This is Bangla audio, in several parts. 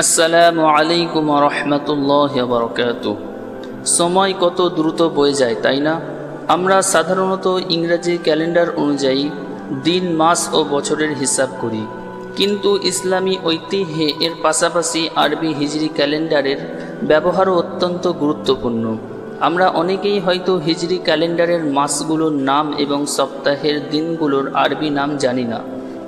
আসসালামু আলাইকুম রহমতুল্লাহ বরকাত সময় কত দ্রুত বয়ে যায়, তাই না? আমরা সাধারণত ইংরেজি ক্যালেন্ডার অনুযায়ী দিন, মাস ও বছরের হিসাব করি। কিন্তু ইসলামী ঐতিহ্যে এর পাশাপাশি আরবি হিজরি ক্যালেন্ডারের ব্যবহারও অত্যন্ত গুরুত্বপূর্ণ। আমরা অনেকেই হয়তো হিজরি ক্যালেন্ডারের মাসগুলোর নাম এবং সপ্তাহের দিনগুলোর আরবি নাম জানি না।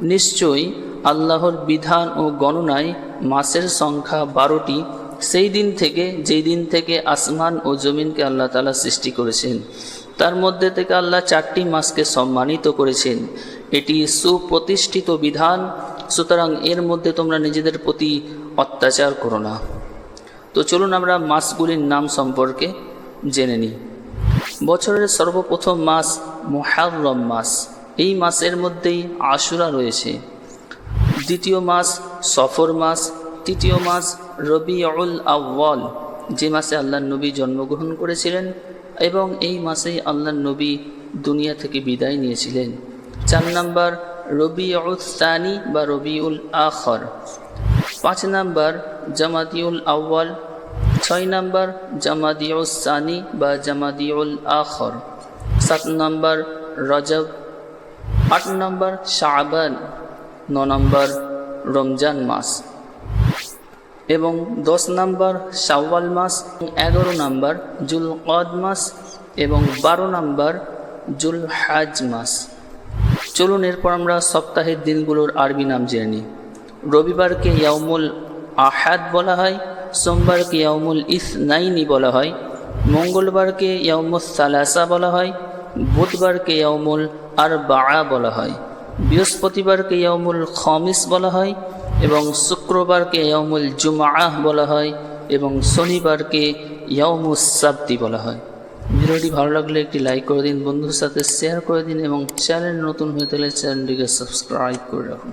নিশ্চয়ই আল্লাহর বিধান ও গণনায় মাসের সংখ্যা বারোটি, সেই দিন থেকে, যেই দিন থেকে আসমান ও জমিনকে আল্লাহ তালা সৃষ্টি করেছেন, তার মধ্যে থেকে আল্লাহ চারটি মাসকে সম্মানিত করেছেন। এটি সুপ্রতিষ্ঠিত বিধান, সুতরাং এর মধ্যে তোমরা নিজেদের প্রতি অত্যাচার করো না। তো চলুন আমরা মাসগুলির নাম সম্পর্কে জেনে নিই। বছরের সর্বপ্রথম মাস মোহারম মাস। এই মাসের মধ্যেই আশুরা রয়েছে। দ্বিতীয় মাস সফর মাস, তৃতীয় মাস রবিউল আউ্ল যে মাসে আল্লাহ নবী জন্মগ্রহণ করেছিলেন এবং এই মাসেই আল্লাহ নবী দুনিয়া থেকে বিদায় নিয়েছিলেন। চার নাম্বার রবিউল বা রবিউল আখর। পাঁচ নাম্বার জামাতিউল আউ্য়াল, ছয় নাম্বার জামাদিউল সানি বা জামাদিউল আখর। সাত নাম্বার রজব আট নম্বর শাবান, ন নম্বর রমজান মাস। এবং দশ নম্বর শাওয়াল মাস, এগারো নম্বর জুল কদ মাস এবং বারো নম্বর জুল হাজ মাস। চলুন এরপর আমরা সপ্তাহের দিনগুলোর আরবি নাম জেনে নিই। রবিবারকে ইয়ামুল আহাদ বলা হয়, সোমবারকে ইয়ামুল ইসনাইনি বলা হয়, মঙ্গলবারকে ইয়ামুল সালাসা বলা হয় বুধবারকে ইয়ামুল আর বা বলা হয়, বৃহস্পতিবারকে ইয়ামুল খমিস বলা হয় এবং শুক্রবারকে ইয়ামুল জুমাআহ বলা হয় এবং শনিবারকে ইয়ামুল সাবতি বলা হয়। ভিডিওটি ভালো লাগলে একটি লাইক করে দিন বন্ধুর সাথে শেয়ার করে দিন এবং চ্যানেল নতুন হয়ে তাহলে চ্যানেলটিকে সাবস্ক্রাইব করে রাখুন।